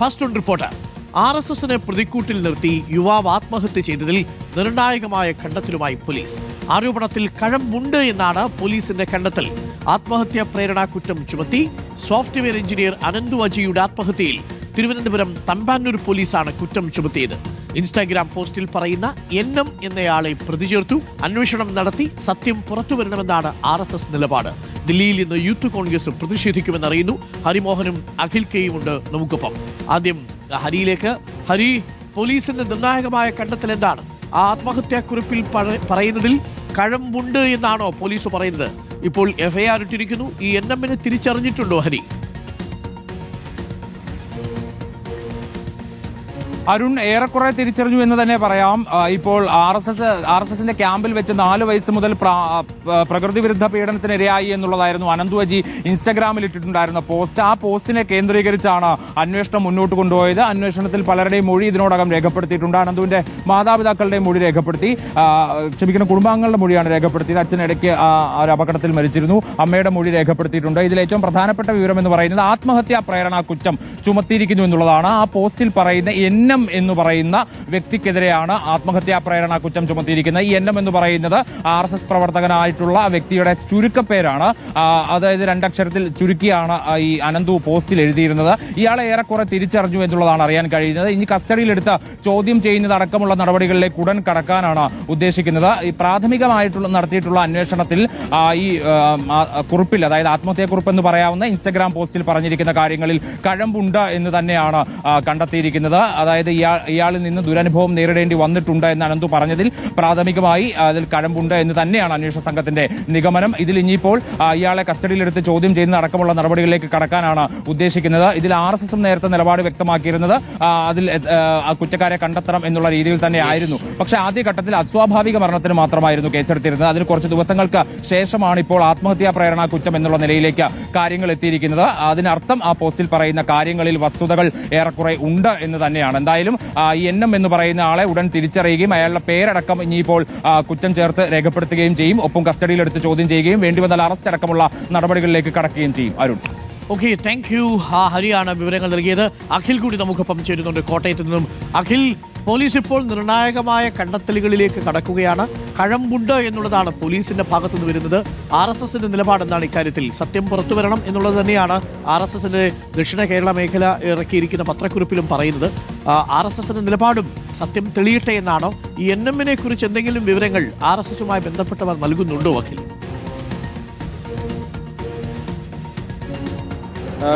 First on report. R S എസിനെ പ്രതിക്കൂട്ടിൽ നിർത്തി യുവാവ് ആത്മഹത്യ ചെയ്തതിൽ നിർണായകമായ കണ്ടെത്തലുമായി പോലീസ്. ആരോപണത്തിൽ കഴമ്പുണ്ട് എന്നാണ് പോലീസിന്റെ കണ്ടെത്തൽ ആത്മഹത്യാ പ്രേരണാ കുറ്റം ചുമത്തി സോഫ്റ്റ്വെയർ എഞ്ചിനീയർ അനന്തു അജിയുടെ ആത്മഹത്യയിൽ തിരുവനന്തപുരം തമ്പാനൂർ പോലീസാണ് കുറ്റം ചുമത്തിയത്. ഇൻസ്റ്റാഗ്രാം പോസ്റ്റിൽ പറയുന്ന എൻ എന്നയാളെ പ്രതിചേർത്തു അന്വേഷണം നടത്തി സത്യം പുറത്തുവരണമെന്നാണ് ആർ എസ് എസ് നിലപാട്. ദില്ലിയിൽ ഇന്ന് യൂത്ത് കോൺഗ്രസ് പ്രതിഷേധിക്കുമെന്നറിയുന്നു ഹരിമോഹനും അഖിൽ കെയും ഉണ്ട്. നമുക്കൊപ്പം ആദ്യം ഹരിയിലേക്ക്. ഹരി പോലീസിന്റെ നിർണായകമായ കണ്ടെത്തൽ എന്താണ്? ആ ആത്മഹത്യാക്കുറിപ്പിൽ പറ- പറയുന്നതിൽ കഴമ്പുണ്ട് എന്നാണോ പോലീസ് പറയുന്നത്? ഇപ്പോൾ എഫ്ഐആർ ഇട്ടിരിക്കുന്നു. ഈ എൻ എമ്മിനെ തിരിച്ചറിഞ്ഞിട്ടുണ്ടോ ഹരി? അരുൺ ഏറെക്കുറെ തിരിച്ചറിഞ്ഞു എന്ന് തന്നെ പറയാം. ഇപ്പോൾ R S S R S എസിന്റെ ക്യാമ്പിൽ വെച്ച് നാല് വയസ്സ് മുതൽ പ്രകൃതി വിരുദ്ധ പീഡനത്തിനിരയായി എന്നുള്ളതായിരുന്നു അനന്തു അജി ഇൻസ്റ്റഗ്രാമിൽ ഇട്ടിട്ടുണ്ടായിരുന്ന പോസ്റ്റ്. ആ പോസ്റ്റിനെ കേന്ദ്രീകരിച്ചാണ് അന്വേഷണം മുന്നോട്ട് കൊണ്ടുപോയത്. അന്വേഷണത്തിൽ പലരുടെയും മൊഴി ഇതിനോടകം രേഖപ്പെടുത്തിയിട്ടുണ്ട്. അനന്തുവിന്റെ മാതാപിതാക്കളുടെ മൊഴി രേഖപ്പെടുത്തി. ക്ഷമിക്കുന്ന കുടുംബാംഗങ്ങളുടെ മൊഴിയാണ് രേഖപ്പെടുത്തിയത്. അച്ഛൻ ഇടയ്ക്ക് ഒരു അപകടത്തിൽ മരിച്ചിരുന്നു. അമ്മയുടെ മൊഴി രേഖപ്പെടുത്തിയിട്ടുണ്ട്. ഇതിൽ ഏറ്റവും പ്രധാനപ്പെട്ട വിവരം എന്ന് പറയുന്നത് ആത്മഹത്യാ പ്രേരണ കുറ്റം ചുമത്തിയിരിക്കുന്നു എന്നുള്ളതാണ്. ആ പോസ്റ്റിൽ പറയുന്ന എൻ എന്ന് പറയുന്ന വ്യക്തിക്കെതിരെയാണ് ആത്മഹത്യാ പ്രേരണ കുറ്റം ചുമത്തിയിരിക്കുന്നത്. ഈ എൻ എന്ന് പറയുന്നത് ആർ എസ് എസ് പ്രവർത്തകനായിട്ടുള്ള വ്യക്തിയുടെ ചുരുക്കപ്പേരാണ്. അതായത് രണ്ടക്ഷരത്തിൽ ചുരുക്കിയാണ് ഈ അനന്തു പോസ്റ്റിൽ എഴുതിയിരുന്നത്. ഇയാളെ ഏറെക്കുറെ തിരിച്ചറിഞ്ഞു എന്നുള്ളതാണ് അറിയാൻ കഴിയുന്നത്. ഇനി കസ്റ്റഡിയിലെടുത്ത് ചോദ്യം ചെയ്യുന്നത് അടക്കമുള്ള നടപടികളിലേക്ക് ഉടൻ കടക്കാനാണ് ഉദ്ദേശിക്കുന്നത്. ഈ പ്രാഥമികമായിട്ടുള്ള നടത്തിയിട്ടുള്ള അന്വേഷണത്തിൽ ഈ കുറിപ്പിൽ അതായത് ആത്മഹത്യാക്കുറിപ്പ് എന്ന് പറയാവുന്ന ഇൻസ്റ്റഗ്രാം പോസ്റ്റിൽ പറഞ്ഞിരിക്കുന്ന കാര്യങ്ങളിൽ കഴമ്പുണ്ട് എന്ന് തന്നെയാണ് കണ്ടെത്തിയിരിക്കുന്നത്. അതായത് ഇയാൾ ഇയാളിൽ നിന്ന് ദുരനുഭവം നേരിടേണ്ടി വന്നിട്ടുണ്ട് എന്ന് അനന്തു പറഞ്ഞതിൽ. പ്രാഥമികമായി അതിൽ കഴമ്പുണ്ട് എന്ന് തന്നെയാണ് അന്വേഷണ സംഘത്തിന്റെ നിഗമനം. ഇതിൽ ഇനിയിപ്പോൾ ഇയാളെ കസ്റ്റഡിയിലെടുത്ത് ചോദ്യം ചെയ്യുന്ന അടക്കമുള്ള നടപടികളിലേക്ക് കടക്കാനാണ് ഉദ്ദേശിക്കുന്നത്. ഇതിൽ ആർ എസ് എസും നേരത്തെ നിലപാട് വ്യക്തമാക്കിയിരുന്നത് അതിൽ കുറ്റക്കാരെ കണ്ടെത്തണം എന്നുള്ള രീതിയിൽ തന്നെ ആയിരുന്നു. പക്ഷേ ആദ്യഘട്ടത്തിൽ അസ്വാഭാവിക മരണത്തിന് മാത്രമായിരുന്നു കേസെടുത്തിരുന്നത്. അതിന് കുറച്ച് ദിവസങ്ങൾക്ക് ശേഷമാണ് ഇപ്പോൾ ആത്മഹത്യാ പ്രേരണ കുറ്റം എന്നുള്ള നിലയിലേക്ക് കാര്യങ്ങൾ എത്തിയിരിക്കുന്നത്. അതിനർത്ഥം ആ പോസ്റ്റിൽ പറയുന്ന കാര്യങ്ങളിൽ വസ്തുതകൾ ഏറെക്കുറെ ഉണ്ട് എന്ന് തന്നെയാണ്. എന്തായാലും ആ, ഈ എൻ എം എന്ന് പറയുന്ന ആളെ ഉടൻ തിരിച്ചറിയുകയും അയാളുടെ പേരടക്കം ഇനിയിപ്പോൾ കുറ്റം ചേർത്ത് രേഖപ്പെടുത്തുകയും ചെയ്യും. ഒപ്പം കസ്റ്റഡിയിലെടുത്ത് ചോദ്യം ചെയ്യുകയും വേണ്ടി വന്നാൽ അറസ്റ്റ് അടക്കമുള്ള നടപടികളിലേക്ക് കടക്കുകയും ചെയ്യും. അരുൺ. ഓക്കെ താങ്ക് യു ആ ഹരിയാണ് വിവരങ്ങൾ നൽകിയത്. അഖിൽ കൂടി നമുക്കൊപ്പം ചേരുന്നുണ്ട് കോട്ടയത്ത് നിന്നും. അഖിൽ പോലീസ് ഇപ്പോൾ നിർണായകമായ കണ്ടെത്തലുകളിലേക്ക് കടക്കുകയാണ്. കഴമ്പുണ്ട് എന്നുള്ളതാണ് പോലീസിന്റെ ഭാഗത്തുനിന്ന് വരുന്നത്. ആർ എസ് എസിന്റെ നിലപാട് എന്താണ് ഇക്കാര്യത്തിൽ? സത്യം പുറത്തു വരണം എന്നുള്ളത് തന്നെയാണ് ആർ എസ് എസിന്റെ ദക്ഷിണ കേരള മേഖല ഇറക്കിയിരിക്കുന്ന പത്രക്കുറിപ്പിലും പറയുന്നത്. ആർ എസ് എസിന്റെ നിലപാടും സത്യം തെളിയട്ടെ എന്നാണോ? ഈ എൻ എമ്മിനെ കുറിച്ച് എന്തെങ്കിലും വിവരങ്ങൾ ആർ എസ് എസുമായി ബന്ധപ്പെട്ടവർ നൽകുന്നുണ്ടോ അഖിൽ?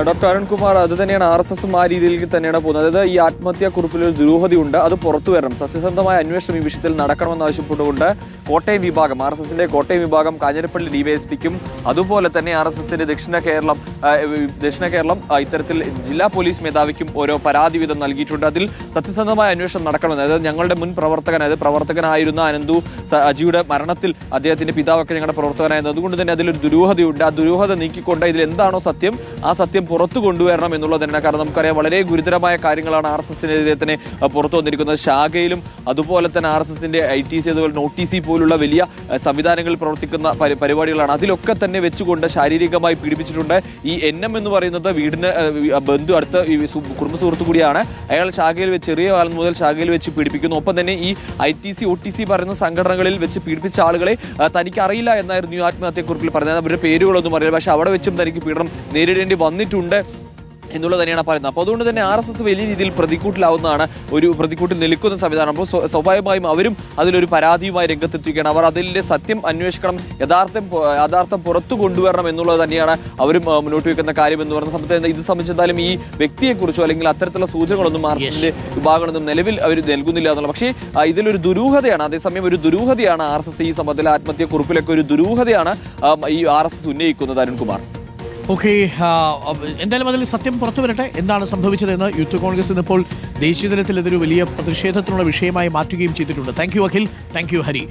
ഡോക്ടർ അരുൺകുമാർ അത് തന്നെയാണ് ആർ എസ് എസും ആ രീതിയിൽ തന്നെയാണ് പോകുന്നത്. അതായത് ഈ ആത്മഹത്യാ കുറിപ്പിൽ ഒരു ദുരൂഹതയുണ്ട് അത് പുറത്തു വരണം. സത്യസന്ധമായ അന്വേഷണം ഈ വിഷയത്തിൽ നടക്കണമെന്ന് ആവശ്യപ്പെട്ടുകൊണ്ട് കോട്ടയം വിഭാഗം ആർ എസ് എസിന്റെ കോട്ടയം വിഭാഗം കാഞ്ഞിരപ്പള്ളി ഡിവൈഎസ്പിക്കും അതുപോലെ തന്നെ ആർ എസ് എസിന്റെ ദക്ഷിണ കേരളം ദക്ഷിണ കേരളം ഇത്തരത്തിൽ ജില്ലാ പോലീസ് മേധാവിക്കും ഓരോ പരാതി വീതം നൽകിയിട്ടുണ്ട്. അതിൽ സത്യസന്ധമായ അന്വേഷണം നടക്കണമെന്ന് അതായത് ഞങ്ങളുടെ മുൻ പ്രവർത്തകൻ അതായത് പ്രവർത്തകനായിരുന്ന അനന്തു അജിയുടെ മരണത്തിൽ അദ്ദേഹത്തിന്റെ പിതാവൊക്കെ ഞങ്ങളുടെ പ്രവർത്തകനായിരുന്നു. അതുകൊണ്ട് തന്നെ അതിലൊരു ദുരൂഹതയുണ്ട്. ആ ദുരൂഹത നീക്കിക്കൊണ്ട് ഇതിൽ എന്താണോ സത്യം ആ പുറത്തു കൊണ്ടുവരണം എന്നുള്ളത് തന്നെ. കാരണം നമുക്കറിയാം വളരെ ഗുരുതരമായ കാര്യങ്ങളാണ് ആർ എസ് എസിനെതിരെ തന്നെ പുറത്തു വന്നിരിക്കുന്നത്. ശാഖയിലും അതുപോലെ തന്നെ ആർ എസ് എസിന്റെ ഐ ടി സി അതുപോലെ നോട്ടീസി പോലുള്ള വലിയ സംവിധാനങ്ങളിൽ പ്രവർത്തിക്കുന്ന പരിപാടികളാണ്. അതിലൊക്കെ തന്നെ വെച്ചുകൊണ്ട് ശാരീരികമായി പീഡിപ്പിച്ചിട്ടുണ്ട്. ഈ എൻ എം എന്ന് പറയുന്നത് വീടിന് ബന്ധു അടുത്ത സു- കുടുംബ സുഹൃത്തു കൂടിയാണ്. അയാൾ ശാഖയിൽ വെച്ച് ചെറിയ കാലം മുതൽ ശാഖയിൽ വെച്ച് പീഡിപ്പിക്കുന്നു. ഒപ്പം തന്നെ ഈ I T C O T C പറയുന്ന സംഘടനകളിൽ വെച്ച് പീഡിപ്പിച്ച ആളുകളെ തനിക്ക് അറിയില്ല എന്നായിരുന്നു ഈ പറഞ്ഞത്. അവരുടെ പേരുകളൊന്നും അറിയില്ല. പക്ഷെ അവിടെ വെച്ചും തനിക്ക് പീഡനം നേരിടേണ്ടി വന്നിട്ടുണ്ട് എന്നുള്ളത് തന്നെയാണ് പറയുന്നത്. അപ്പോൾ അതുകൊണ്ട് തന്നെ ആർ എസ് എസ് വലിയ രീതിയിൽ പ്രതിക്കൂട്ടിലാവുന്നതാണ് ഒരു പ്രതിക്കൂട്ടിൽ നിൽക്കുന്ന സംവിധാനം. അപ്പോൾ സ്വാഭാവികമായും അവരും അതിലൊരു പരാതിയുമായി രംഗത്തെത്തിക്കുകയാണ് അവർ അതിലെ സത്യം അന്വേഷിക്കണം യഥാർത്ഥം യഥാർത്ഥം പുറത്തു കൊണ്ടുവരണം എന്നുള്ളത് തന്നെയാണ് അവരും മുന്നോട്ട് വയ്ക്കുന്ന കാര്യം എന്ന് പറയുന്ന സമയത്ത് ഇത് സംബന്ധിച്ച് എന്തായാലും ഈ വ്യക്തിയെക്കുറിച്ചോ അല്ലെങ്കിൽ അത്തരത്തിലുള്ള സൂചനകളൊന്നും ആർ എസ് എസിന്റെ വിഭാഗങ്ങളൊന്നും നിലവിൽ അവർ നൽകുന്നില്ല എന്നുള്ള പക്ഷേ ഇതിലൊരു ദുരൂഹതയാണ് അതേസമയം ഒരു ദുരൂഹതയാണ് ആർ എസ് എസ് ഈ സംബന്ധത്തിൽ ആത്മഹത്യ കുറിപ്പിലൊക്കെ ഒരു ദുരൂഹതയാണ് ഈ ആർ എസ് എസ് ഉന്നയിക്കുന്നത് അരുൺകുമാർ. ഓക്കെ എന്തായാലും അതിൽ സത്യം പുറത്തു വരട്ടെ. എന്താണ് സംഭവിച്ചതെന്ന് യൂത്ത് കോൺഗ്രസ് ഇന്നിപ്പോൾ ദേശീയ തലത്തിൽ ഇതൊരു വലിയ പ്രതിഷേധത്തിനുള്ള വിഷയമായി മാറ്റുകയും ചെയ്തിട്ടുണ്ട്. Thank you Akhil. Thank you Hari.